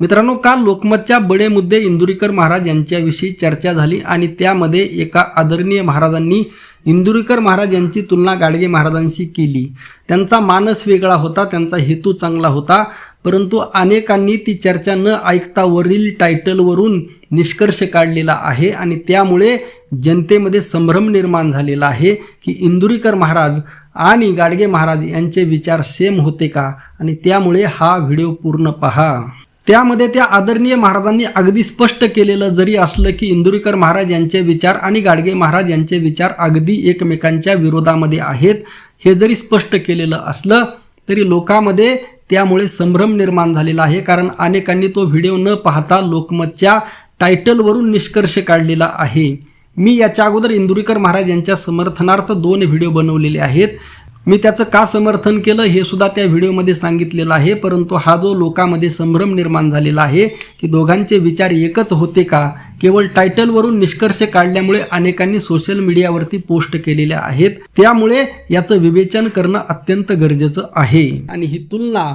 मित्रांनो काल लोकमतच्या बडे मुद्दे इंदुरीकर महाराज यांच्याविषयी चर्चा झाली आणि त्यामध्ये एका आदरणीय महाराजांनी इंदुरीकर महाराज यांची तुलना गाडगे महाराजांशी केली. त्यांचा मानस वेगळा होता त्यांचा हेतू चांगला होता परंतु अनेकांनी ती चर्चा न ऐकता वरील टायटलवरून निष्कर्ष काढलेला आहे आणि त्यामुळे जनतेमध्ये संभ्रम निर्माण झालेला आहे की इंदुरीकर महाराज आणि गाडगे महाराज यांचे विचार सेम होते का? आणि त्यामुळे हा व्हिडिओ पूर्ण पहा. त्यामध्ये त्या आदरणीय महाराजांनी अगदी स्पष्ट केलेलं जरी असलं की इंदुरीकर महाराज यांचे विचार आणि गाडगे महाराज यांचे विचार अगदी एकमेकांच्या विरोधामध्ये आहेत हे जरी स्पष्ट केलेलं असलं तरी लोकांमध्ये त्यामुळे संभ्रम निर्माण झालेला आहे. कारण अनेकांनी तो व्हिडिओ न पाहता लोकमतच्या टायटलवरून निष्कर्ष काढलेला आहे. मी याच्या अगोदर इंदुरीकर महाराज यांच्या समर्थनार्थ दोन व्हिडिओ बनवलेले आहेत. मी त्याचं का समर्थन केलं हे सुद्धा त्या व्हिडिओमध्ये सांगितलेलं आहे परंतु हा जो लोकांमध्ये संभ्रम निर्माण झालेला आहे की दोघांचे विचार एकच होते का केवळ टायटलवरून निष्कर्ष काढल्यामुळे अनेकांनी सोशल मीडियावरती पोस्ट केलेल्या आहेत. त्यामुळे याचं विवेचन करणं अत्यंत गरजेचं आहे. आणि ही तुलना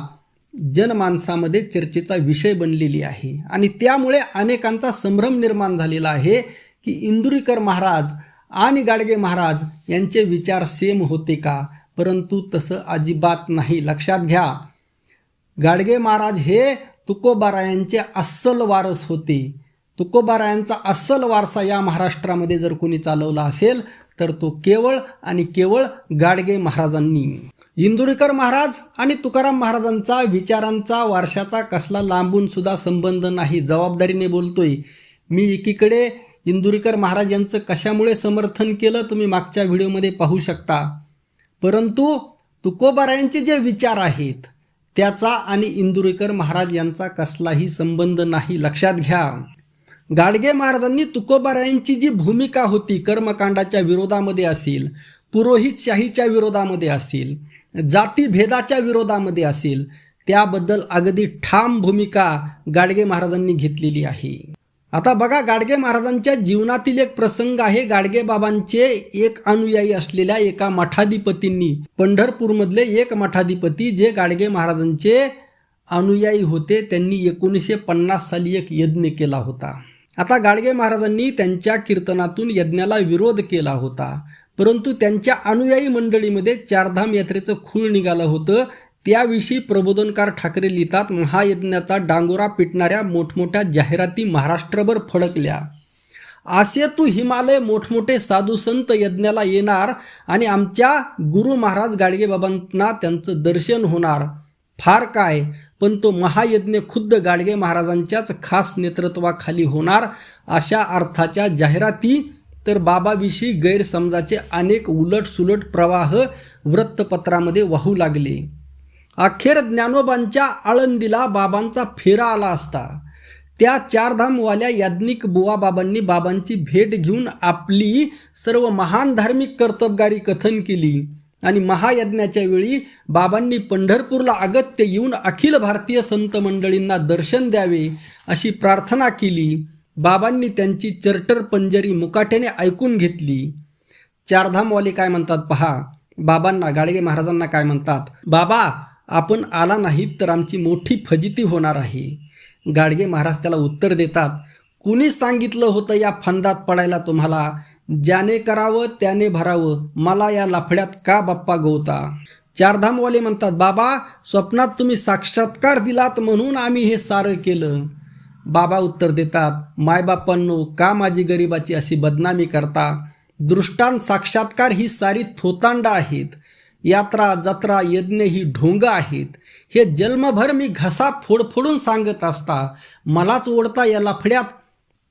जनमानसामध्ये चर्चेचा विषय बनलेली आहे. आणि त्यामुळे अनेकांचा संभ्रम निर्माण झालेला आहे की इंदुरीकर महाराज आणि गाडगे महाराज यांचे विचार सेम होते का? परंतु तसं अजिबात नाही. लक्षात घ्या गाडगे महाराज हे तुकोबारायांचे अस्सल वारस होते. तुकोबारायांचा अस्सल वारसा या महाराष्ट्रामध्ये जर कोणी चालवला असेल तर तो केवळ आणि केवळ गाडगे महाराजांनी. इंदुरीकर महाराज आणि तुकाराम महाराजांचा विचारांचा वारशाचा कसला लांबून सुद्धा संबंध नाही. जबाबदारीने बोलतोय. मी एकीकडे इंदुरीकर महाराज यांचं कशामुळे समर्थन केलं तुम्ही मागच्या व्हिडिओमध्ये पाहू शकता. परंतु तुकोबारायांचे जे विचार आहेत त्याचा आणि इंदुरेकर महाराज यांचा कसलाही संबंध नाही. लक्षात घ्या. गाडगे महाराजांनी तुकोबारायांची जी भूमिका होती कर्मकांडाच्या विरोधामध्ये असेल पुरोहितशाहीच्या विरोधामध्ये असेल जातीभेदाच्या विरोधामध्ये असेल त्याबद्दल अगदी ठाम भूमिका गाडगे महाराजांनी घेतलेली आहे. आता बघा गाडगे महाराजांच्या जीवनातील एक प्रसंग आहे. गाडगे बाबांचे एक अनुयायी असलेल्या एका मठाधिपतींनी पंढरपूरमधले एक मठाधिपती जे गाडगे महाराजांचे अनुयायी होते त्यांनी एकोणीसशे पन्नास साली एक यज्ञ केला होता. आता गाडगे महाराजांनी त्यांच्या कीर्तनातून यज्ञाला विरोध केला होता. परंतु त्यांच्या अनुयायी मंडळीमध्ये चारधाम यात्रेचं खूळ निघालं होतं. त्याविषयी प्रबोधनकार ठाकरे लिहितात महायज्ञाचा डांगोरा पिटणाऱ्या मोठमोठ्या जाहिराती महाराष्ट्रभर फडकल्या. असे तू हिमालय मोठमोठे साधू संत यज्ञाला येणार आणि आमच्या गुरु महाराज गाडगेबाबांना त्यांचं दर्शन होणार. फार काय पण तो महायज्ञ खुद्द गाडगे महाराजांच्याच खास नेतृत्वाखाली होणार अशा अर्थाच्या जाहिराती तर बाबाविषयी गैरसमजाचे अनेक उलटसुलट प्रवाह वृत्तपत्रामध्ये वाहू लागले. अखेर ज्ञानोबांच्या आळंदीला बाबांचा फेरा आला असता. त्या चारधामवाल्या याज्ञिक बुवाबाबांनी बाबांची भेट घेऊन आपली सर्व महान धार्मिक कर्तबगारी कथन केली आणि महायज्ञाच्या वेळी बाबांनी पंढरपूरला अगत्य येऊन अखिल भारतीय संत मंडळींना दर्शन द्यावे अशी प्रार्थना केली. बाबांनी त्यांची चर्टर पंजरी मुकाट्याने ऐकून घेतली. चारधामवाले काय म्हणतात पहा? बाबांना गाडगे महाराजांना काय म्हणतात? बाबा आपण आला नाहीत तर आमची मोठी फजिती होणार आहे. गाडगे महाराज त्याला उत्तर देतात कुणी सांगितलं होतं या फंदात पडायला तुम्हाला? ज्याने करावं त्याने भरावं. मला या लफड्यात का बाप्पा गोवता? चारधामवाले म्हणतात बाबा स्वप्नात तुम्ही साक्षात्कार दिलात म्हणून आम्ही हे सारं केलं. बाबा उत्तर देतात मायबापांनो का माझी गरिबाची अशी बदनामी करता? दृष्टांत साक्षात्कार ही सारी थोतांडा आहेत. यात्रा जत्रा यज्ञ ही ढोंग आहेत. हे जन्मभर मी घसा फोडफोडून सांगत असता मलाच ओढता या लफड्यात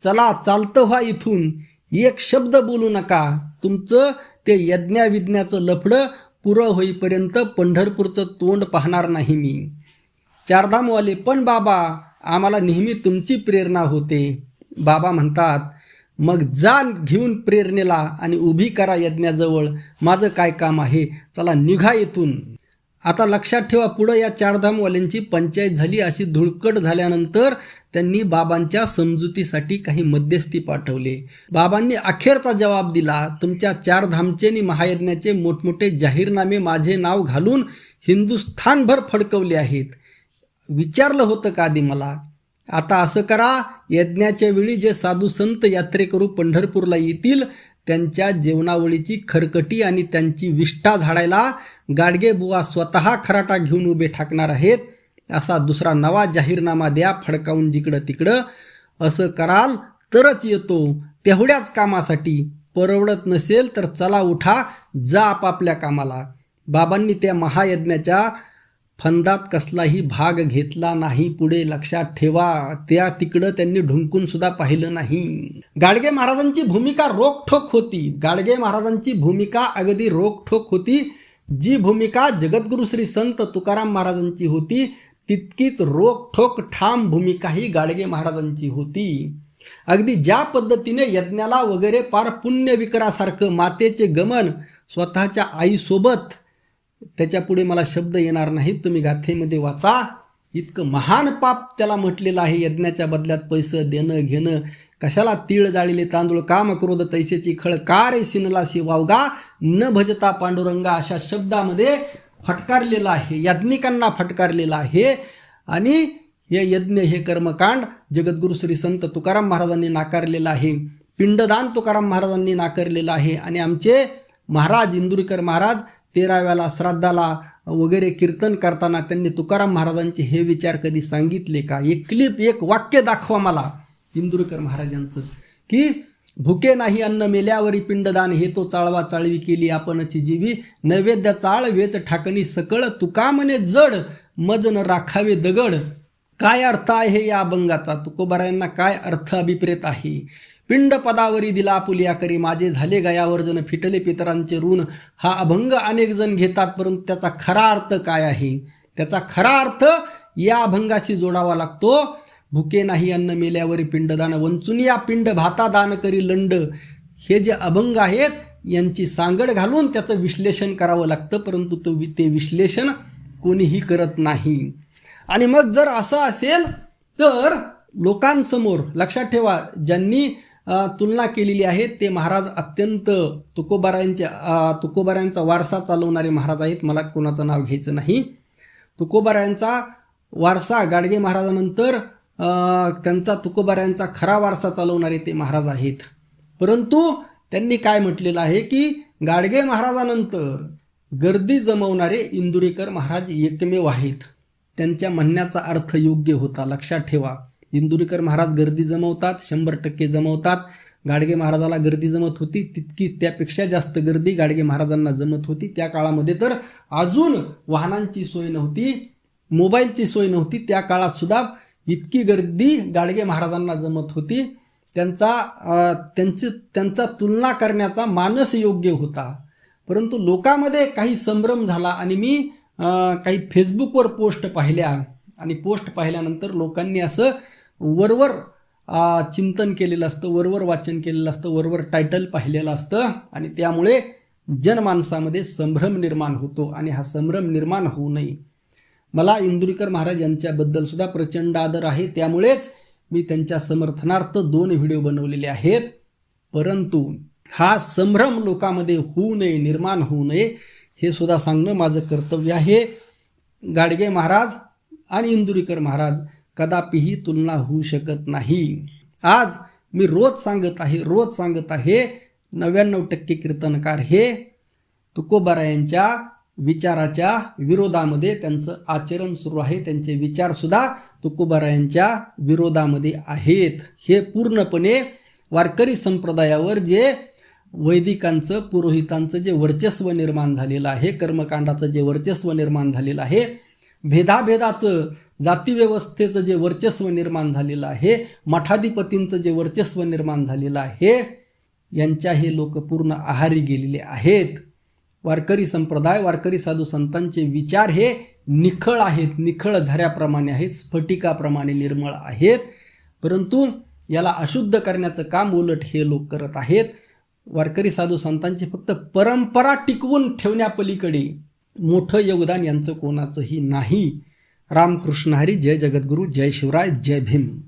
चला चालतं व्हा इथून. एक शब्द बोलू नका. तुमचं ते यज्ञाविज्ञाचं लफडं पुरं होईपर्यंत पंढरपूरचं तोंड पाहणार नाही मी. चारधामवाले पण बाबा आम्हाला नेहमी तुमची प्रेरणा होते. बाबा म्हणतात मग जा घेऊन प्रेरणेला आणि उभी करा यज्ञाजवळ. माझं काय काम आहे? चला निघा येथून आता लक्षात ठेवा पुढं या चारधामवाल्यांची पंचायत झाली. अशी धुळकट झाल्यानंतर त्यांनी बाबांच्या समजुतीसाठी काही मध्यस्थी पाठवले. बाबांनी अखेरचा जबाब दिला. तुमच्या चारधामचे आणि महायज्ञाचे मोठमोठे जाहीरनामे माझे नाव घालून हिंदुस्थानभर फडकवले आहेत. विचारलं होतं का आधी मला? आता असं करा यज्ञाच्या वेळी जे साधू संत यात्रेकरू पंढरपूरला येतील त्यांच्या जेवणावळीची खरकटी आणि त्यांची विष्ठा झाडायला गाडगेबुवा स्वतः खराटा घेऊन उभे ठाकणार आहेत असा दुसरा नवा जाहीरनामा द्या फडकावून जिकडं तिकडं. असं कराल तरच येतो तेवढ्याच कामासाठी. परवडत नसेल तर चला उठा जा आपापल्या कामाला. बाबांनी त्या महायज्ञाच्या फंदात कसलाही भाग घेतला नाही पुढे लक्षात ठेवा. त्या तिकडं त्यांनी ढुंकून सुद्धा पाहिलं नाही. गाडगे महाराजांची भूमिका रोखठोक होती. गाडगे महाराजांची भूमिका अगदी रोखठोक होती. जी भूमिका जगद्गुरु श्री संत तुकाराम महाराजांची होती तितकीच रोखठोक ठाम भूमिका ही गाडगे महाराजांची होती. अगदी ज्या पद्धतीने यज्ञाला वगैरे पार पुण्यविकरासारखं मातेचे गमन स्वतःच्या आईसोबत त्याच्यापुढे मला शब्द येणार नाहीत. तुम्ही गाथेमध्ये वाचा. इतकं महान पाप त्याला म्हटलेलं आहे. यज्ञाच्या बदल्यात पैसे देणं घेणं. कशाला तीळ जाळीले तांदूळ काम क्रोध तैसेची खळ का रे सिनलासी वावगा? न भजता पांडुरंगा अशा शब्दामध्ये फटकारलेलं आहे. याज्ञिकांना फटकारलेलं आहे. आणि हे यज्ञ हे कर्मकांड जगद्गुरु श्री संत तुकाराम महाराजांनी नाकारलेलं आहे. पिंडदान तुकाराम महाराजांनी नाकारलेलं आहे. आणि आमचे महाराज इंदुरीकर महाराज तेराव्याला श्राद्धाला वगैरे कीर्तन करताना त्यांनी तुकाराम महाराजांचे हे विचार कधी सांगितले का? एक क्लिप एक वाक्य दाखवा मला इंदुरकर महाराजांचं. की भुके नाही अन्न मेल्यावरी पिंडदान हे तो चाळवा चाळवी केली आपणची जीवी. नैवेद्य चाळ वेच ठाकणी सकळ तुकामने जड मजन राखावे दगड. काय अर्थ आहे या अभंगाचा? तुकोबारायांना काय अर्थ अभिप्रेत आहे? पिंड पदावरी दिला पुलिया करी माझे झाले गयावर जण फिटले पितरांचे ऋण. हा अभंग अनेक जण घेतात परंतु त्याचा खरा अर्थ काय आहे? त्याचा खरा अर्थ या अभंगाशी जोडावा लागतो. भुके नाही अन्न मेल्यावर पिंडदान वंचून या पिंड भाता दान करी लंड. हे जे अभंग आहेत यांची सांगड घालून त्याचं विश्लेषण करावं लागतं परंतु तो वि- ते विश्लेषण कोणीही करत नाही. आणि मग जर असं असेल तर लोकांसमोर लक्षात ठेवा ज्यांनी तुलना केलेली आहे. ते महाराज अत्यंत तुकोबारायांच्या अ, तुकोबारायांचा वारसा चालवणारे महाराज आहेत. मला कोणाचं नाव घ्यायचं नाही. तुकोबारायांचा वारसा गाडगे महाराजानंतर त्यांचा तुकोबारायांचा खरा वारसा चालवणारे ते महाराज आहेत. परंतु त्यांनी काय म्हटलेलं आहे की गाडगे महाराजानंतर गर्दी जमवणारे इंदुरीकर महाराज एकमेव आहेत. त्यांच्या म्हणण्याचा अर्थ योग्य होता. लक्षात ठेवा. इंदुरीकर महाराज गर्दी जमवतात शंभर टक्के जमवतात. गाडगे महाराजाला गर्दी जमत होती तितकीच त्यापेक्षा जास्त गर्दी गाडगे महाराजांना जमत होती. त्या काळामध्ये तर अजून वाहनांची सोय नव्हती मोबाईलची सोय नव्हती. त्या काळातसुद्धा इतकी गर्दी गाडगे महाराजांना जमत होती. त्यांचा त्यांची त्यांचा तुलना करण्याचा मानस योग्य होता. परंतु लोकांमध्ये काही संभ्रम झाला आणि मी काही फेसबुकवर पोस्ट पाहिल्या. आणि पोस्ट पाहिल्यानंतर लोकांनी असं वरवर चिंतन केलेलं असतं वरवर वाचन केलेलं असतं वरवर टायटल पाहिलेलं असतं. आणि त्यामुळे जनमानसामध्ये संभ्रम निर्माण होतो आणि हा संभ्रम निर्माण होऊ नये. मला इंदुरीकर महाराज यांच्याबद्दल सुद्धा प्रचंड आदर आहे. त्यामुळेच मी त्यांच्या समर्थनार्थ दोन व्हिडिओ बनवलेले आहेत. परंतु हा संभ्रम लोकांमध्ये होऊ नये निर्माण होऊ नये हे सुद्धा सांगणं माझं कर्तव्य आहे. गाडगे महाराज आणि इंदुरीकर महाराज कदापिही तुलना होऊ शकत नाही. आज मी रोज सांगत आहे रोज सांगत आहे नव्याण्णव टक्के कीर्तनकार हे तुकोबारायांच्या विचाराच्या विरोधामध्ये त्यांचं आचरण सुरू आहे. त्यांचे विचारसुद्धा तुकोबारायांच्या विरोधामध्ये आहेत. हे पूर्णपणे वारकरी संप्रदायावर जे वैदिकांचं पुरोहितांचं जे वर्चस्व निर्माण झालेलं आहे कर्मकांडाचं जे वर्चस्व निर्माण झालेलं आहे भेदाभेदाचं जातीव्यवस्थेचं जे वर्चस्व निर्माण झालेलं आहे मठाधिपतींचं जे वर्चस्व निर्माण झालेलं आहे यांच्या हे लोक पूर्ण आहारी गेलेले आहेत. वारकरी संप्रदाय वारकरी साधू संतांचे विचार हे निखळ आहेत. निखळ झऱ्याप्रमाणे आहेत स्फटिकाप्रमाणे निर्मळ आहेत. परंतु याला अशुद्ध करण्याचं काम उलट हे लोक करत आहेत. वारकरी साधू संतांची फक्त परंपरा टिकवून ठेवण्यापलीकडे मोठं योगदान यांचं कोणाचंही नाही. रामकृष्ण हरी जय जगद्गुरू जय शिवराय जय भीम.